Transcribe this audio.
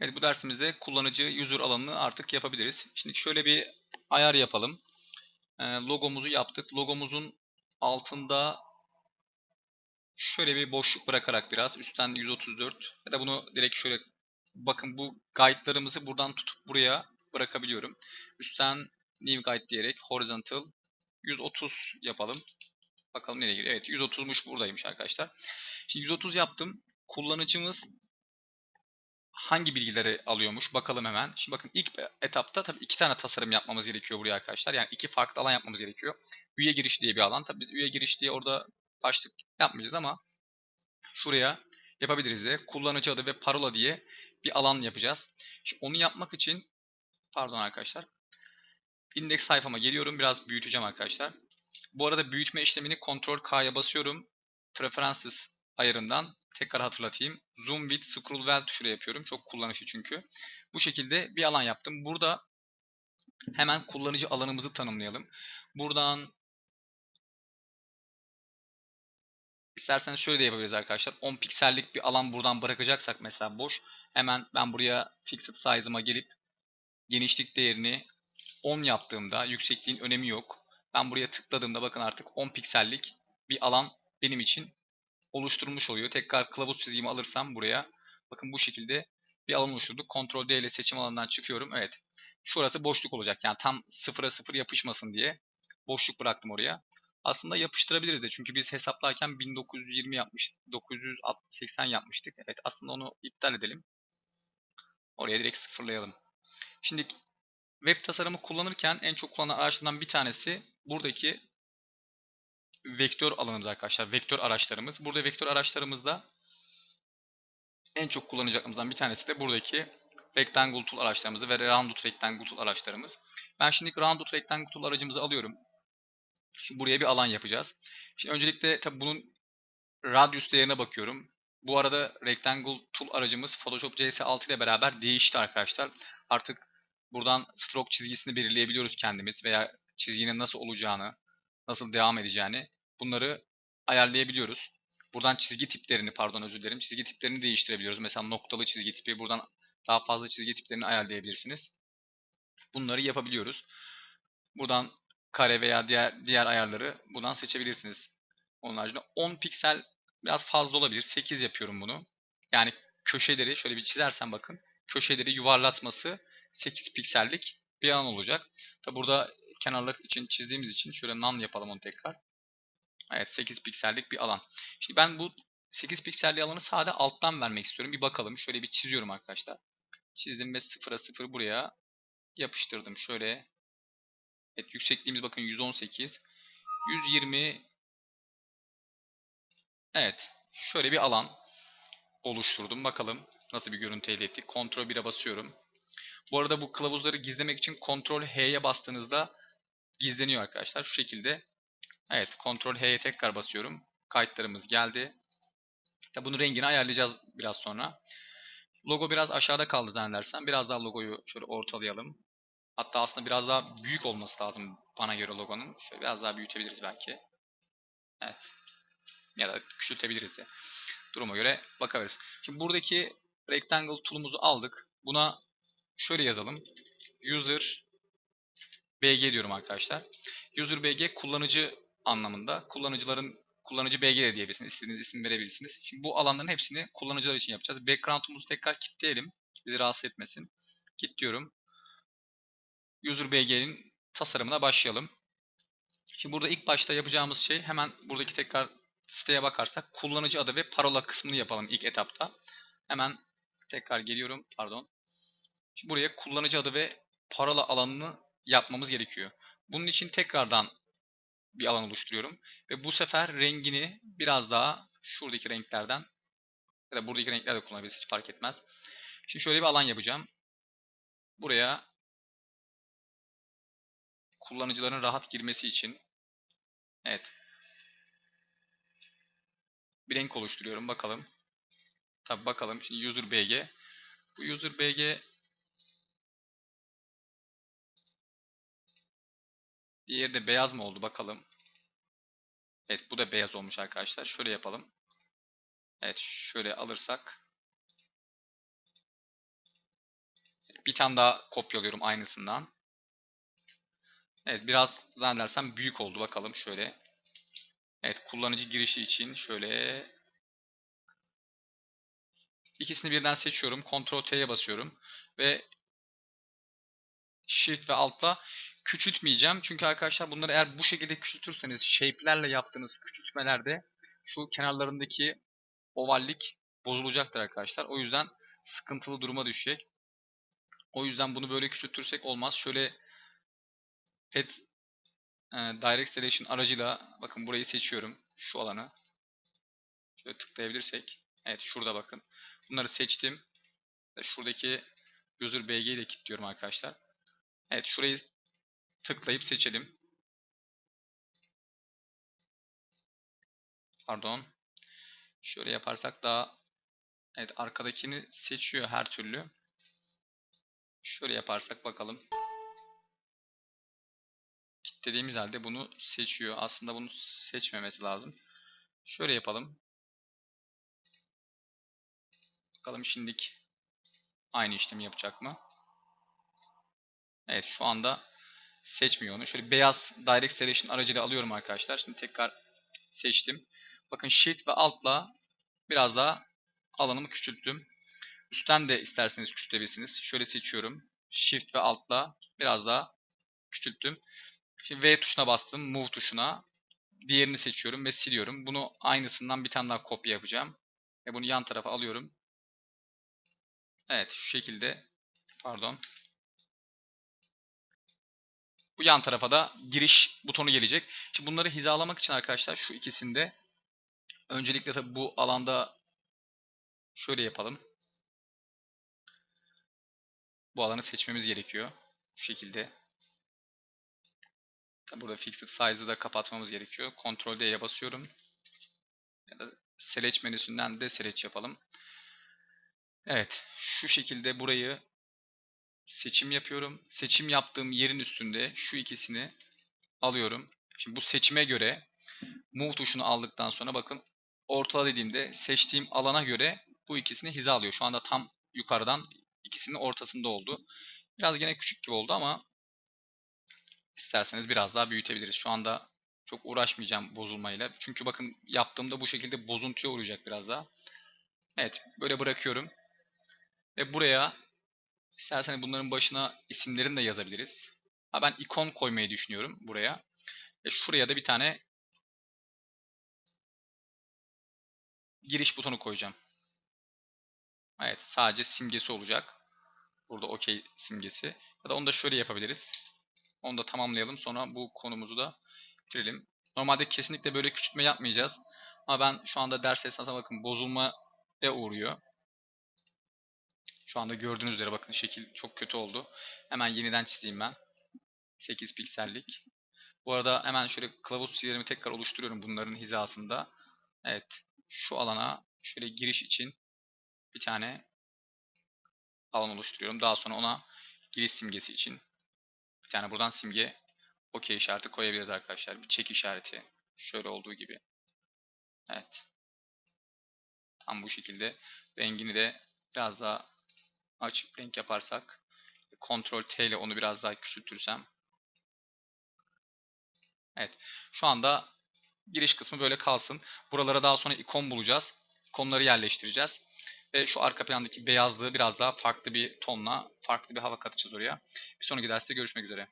Evet bu dersimizde kullanıcı user alanını artık yapabiliriz. Şimdi şöyle bir ayar yapalım. Ee, logomuzu yaptık. Logomuzun altında şöyle bir boşluk bırakarak biraz üstten 134 ya da bunu direkt şöyle bakın bu guide'larımızı buradan tutup buraya bırakabiliyorum. Üstten new guide diyerek horizontal 130 yapalım. Bakalım nereye giriyor. Evet 130'muş buradaymış arkadaşlar. Şimdi 130 yaptım. Kullanıcımız hangi bilgileri alıyormuş bakalım hemen. Şimdi bakın ilk etapta tabii iki tane tasarım yapmamız gerekiyor buraya arkadaşlar. Yani iki farklı alan yapmamız gerekiyor. Üye giriş diye bir alan. Tabii biz üye giriş diye orada başlık yapmayacağız ama şuraya yapabiliriz de kullanıcı adı ve parola diye bir alan yapacağız. Şimdi onu yapmak için pardon arkadaşlar. Index sayfama geliyorum. Biraz büyüteceğim arkadaşlar. Bu arada büyütme işlemini Ctrl K'ya basıyorum. Preferences ayarından tekrar hatırlatayım. Zoom with scroll wheel tuşuyla yapıyorum. Çok kullanışlı çünkü. Bu şekilde bir alan yaptım. Burada hemen kullanıcı alanımızı tanımlayalım. Buradan isterseniz şöyle de yapabiliriz arkadaşlar. 10 piksellik bir alan buradan bırakacaksak mesela boş. Hemen ben buraya fixed size'ıma gelip genişlik değerini 10 yaptığımda yüksekliğin önemi yok. Ben buraya tıkladığımda bakın artık 10 piksellik bir alan benim için oluşturmuş oluyor. Tekrar kılavuz çizgimi alırsam buraya bakın bu şekilde bir alan oluşturduk. Ctrl D ile seçim alanından çıkıyorum. Evet. Şurası boşluk olacak. Yani tam sıfıra sıfır yapışmasın diye boşluk bıraktım oraya. Aslında yapıştırabiliriz de çünkü biz hesaplarken 1920 yapmış, 980 yapmıştık. Evet aslında onu iptal edelim. Oraya direkt sıfırlayalım. Şimdi web tasarımı kullanırken en çok kullanılan araçlardan bir tanesi buradaki vektör alanımız arkadaşlar. Vektör araçlarımız. Burada vektör araçlarımızda en çok kullanacaklarımızdan bir tanesi de buradaki Rectangle Tool araçlarımız ve Rounded Rectangle Tool araçlarımız. Ben şimdi Rounded Rectangle Tool aracımızı alıyorum. Şimdi buraya bir alan yapacağız. Şimdi öncelikle tabi bunun radius değerine bakıyorum. Bu arada Rectangle Tool aracımız Photoshop CS6 ile beraber değişti arkadaşlar. Artık buradan stroke çizgisini belirleyebiliyoruz kendimiz veya çizginin nasıl olacağını, nasıl devam edeceğini bunları ayarlayabiliyoruz. Buradan çizgi tiplerini, pardon özür dilerim, çizgi tiplerini değiştirebiliyoruz. Mesela noktalı çizgi tipi, buradan daha fazla çizgi tiplerini ayarlayabilirsiniz. Bunları yapabiliyoruz. Buradan kare veya diğer diğer ayarları buradan seçebilirsiniz. Onun haricinde 10 piksel biraz fazla olabilir. 8 yapıyorum bunu. Yani köşeleri şöyle bir çizersem bakın. Köşeleri yuvarlatması 8 piksellik bir alan olacak. Tabi burada kenarlık için çizdiğimiz için şöyle nan yapalım onu tekrar. Evet 8 piksellik bir alan. Şimdi ben bu 8 pikselli alanı sade alttan vermek istiyorum. Bir bakalım. Şöyle bir çiziyorum arkadaşlar. Çizdim ve 0'a 0 buraya yapıştırdım. Şöyle. Evet yüksekliğimiz bakın 118. 120 Evet. Şöyle bir alan oluşturdum. Bakalım nasıl bir görüntü elde ettik. Ctrl 1'e basıyorum. Bu arada bu kılavuzları gizlemek için Ctrl H'ye bastığınızda gizleniyor arkadaşlar. Şu şekilde Evet, Ctrl H'ye tekrar basıyorum. Kayıtlarımız geldi. Ya bunu rengini ayarlayacağız biraz sonra. Logo biraz aşağıda kaldı zannedersem. Biraz daha logoyu şöyle ortalayalım. Hatta aslında biraz daha büyük olması lazım bana göre logonun. Şöyle biraz daha büyütebiliriz belki. Evet. Ya da küçültebiliriz de. Duruma göre bakabiliriz. Şimdi buradaki rectangle tool'umuzu aldık. Buna şöyle yazalım. User BG diyorum arkadaşlar. User BG kullanıcı anlamında kullanıcıların kullanıcı BG de diyebilirsiniz. İstediğiniz isim verebilirsiniz. Şimdi bu alanların hepsini kullanıcılar için yapacağız. Background'umuzu tekrar kilitleyelim. Bizi rahatsız etmesin. Kilitliyorum. User BG'nin tasarımına başlayalım. Şimdi burada ilk başta yapacağımız şey hemen buradaki tekrar siteye bakarsak kullanıcı adı ve parola kısmını yapalım ilk etapta. Hemen tekrar geliyorum. Pardon. Şimdi buraya kullanıcı adı ve parola alanını yapmamız gerekiyor. Bunun için tekrardan bir alan oluşturuyorum. Ve bu sefer rengini biraz daha şuradaki renklerden ya da buradaki renkler de kullanabiliriz hiç fark etmez. Şimdi şöyle bir alan yapacağım. Buraya kullanıcıların rahat girmesi için evet bir renk oluşturuyorum. Bakalım. Tabi bakalım. Şimdi user bg. Bu user bg Diğeri de beyaz mı oldu bakalım. Evet bu da beyaz olmuş arkadaşlar. Şöyle yapalım. Evet şöyle alırsak. Bir tane daha kopyalıyorum aynısından. Evet biraz zannedersem büyük oldu. Bakalım şöyle. Evet kullanıcı girişi için şöyle ikisini birden seçiyorum. Ctrl T'ye basıyorum ve Shift ve Alt'la küçültmeyeceğim. Çünkü arkadaşlar bunları eğer bu şekilde küçültürseniz shape'lerle yaptığınız küçültmelerde şu kenarlarındaki ovallik bozulacaktır arkadaşlar. O yüzden sıkıntılı duruma düşecek. O yüzden bunu böyle küçültürsek olmaz. Şöyle Pet e, Direct Selection aracıyla bakın burayı seçiyorum. Şu alanı. Şöyle tıklayabilirsek. Evet şurada bakın. Bunları seçtim. Şuradaki User BG'yi de kilitliyorum arkadaşlar. Evet şurayı tıklayıp seçelim. Pardon. Şöyle yaparsak daha Evet arkadakini seçiyor her türlü. Şöyle yaparsak bakalım. Dediğimiz halde bunu seçiyor. Aslında bunu seçmemesi lazım. Şöyle yapalım. Bakalım şimdilik aynı işlemi yapacak mı? Evet şu anda seçmiyor onu. Şöyle beyaz Direct Selection aracıyla alıyorum arkadaşlar. Şimdi tekrar seçtim. Bakın Shift ve Alt'la biraz daha alanımı küçülttüm. Üstten de isterseniz küçültebilirsiniz. Şöyle seçiyorum. Shift ve Alt'la biraz daha küçülttüm. Şimdi V tuşuna bastım. Move tuşuna. Diğerini seçiyorum ve siliyorum. Bunu aynısından bir tane daha kopya yapacağım. Ve bunu yan tarafa alıyorum. Evet şu şekilde. Pardon. Bu yan tarafa da giriş butonu gelecek. Şimdi bunları hizalamak için arkadaşlar şu ikisinde öncelikle tabi bu alanda şöyle yapalım. Bu alanı seçmemiz gerekiyor. Şu şekilde. Tabi burada Fixed Size'ı da kapatmamız gerekiyor. Ctrl D'ye basıyorum. Ya da Select menüsünden de Select yapalım. Evet. Şu şekilde burayı seçim yapıyorum. Seçim yaptığım yerin üstünde şu ikisini alıyorum. Şimdi bu seçime göre Move tuşunu aldıktan sonra bakın ortala dediğimde seçtiğim alana göre bu ikisini hizalıyor. Şu anda tam yukarıdan ikisinin ortasında oldu. Biraz gene küçük gibi oldu ama isterseniz biraz daha büyütebiliriz. Şu anda çok uğraşmayacağım bozulmayla. Çünkü bakın yaptığımda bu şekilde bozuntuya uğrayacak biraz daha. Evet böyle bırakıyorum. Ve buraya isterseniz bunların başına isimlerini de yazabiliriz. Ha, ben ikon koymayı düşünüyorum buraya. Ve şuraya da bir tane giriş butonu koyacağım. Evet sadece simgesi olacak. Burada OK simgesi. Ya da onu da şöyle yapabiliriz. Onu da tamamlayalım. Sonra bu konumuzu da bitirelim. Normalde kesinlikle böyle küçültme yapmayacağız. Ama ben şu anda ders esnasında bakın bozulmaya uğruyor. Şu anda gördüğünüz üzere bakın şekil çok kötü oldu. Hemen yeniden çizeyim ben. 8 piksellik. Bu arada hemen şöyle kılavuz çizgilerimi tekrar oluşturuyorum bunların hizasında. Evet. Şu alana şöyle giriş için bir tane alan oluşturuyorum. Daha sonra ona giriş simgesi için bir tane buradan simge OK işareti koyabiliriz arkadaşlar. Bir çek işareti. Şöyle olduğu gibi. Evet. Tam bu şekilde rengini de biraz daha açık renk yaparsak Ctrl T ile onu biraz daha küçültürsem Evet. Şu anda giriş kısmı böyle kalsın. Buralara daha sonra ikon bulacağız. İkonları yerleştireceğiz. Ve şu arka plandaki beyazlığı biraz daha farklı bir tonla, farklı bir hava katacağız oraya. Bir sonraki derste görüşmek üzere.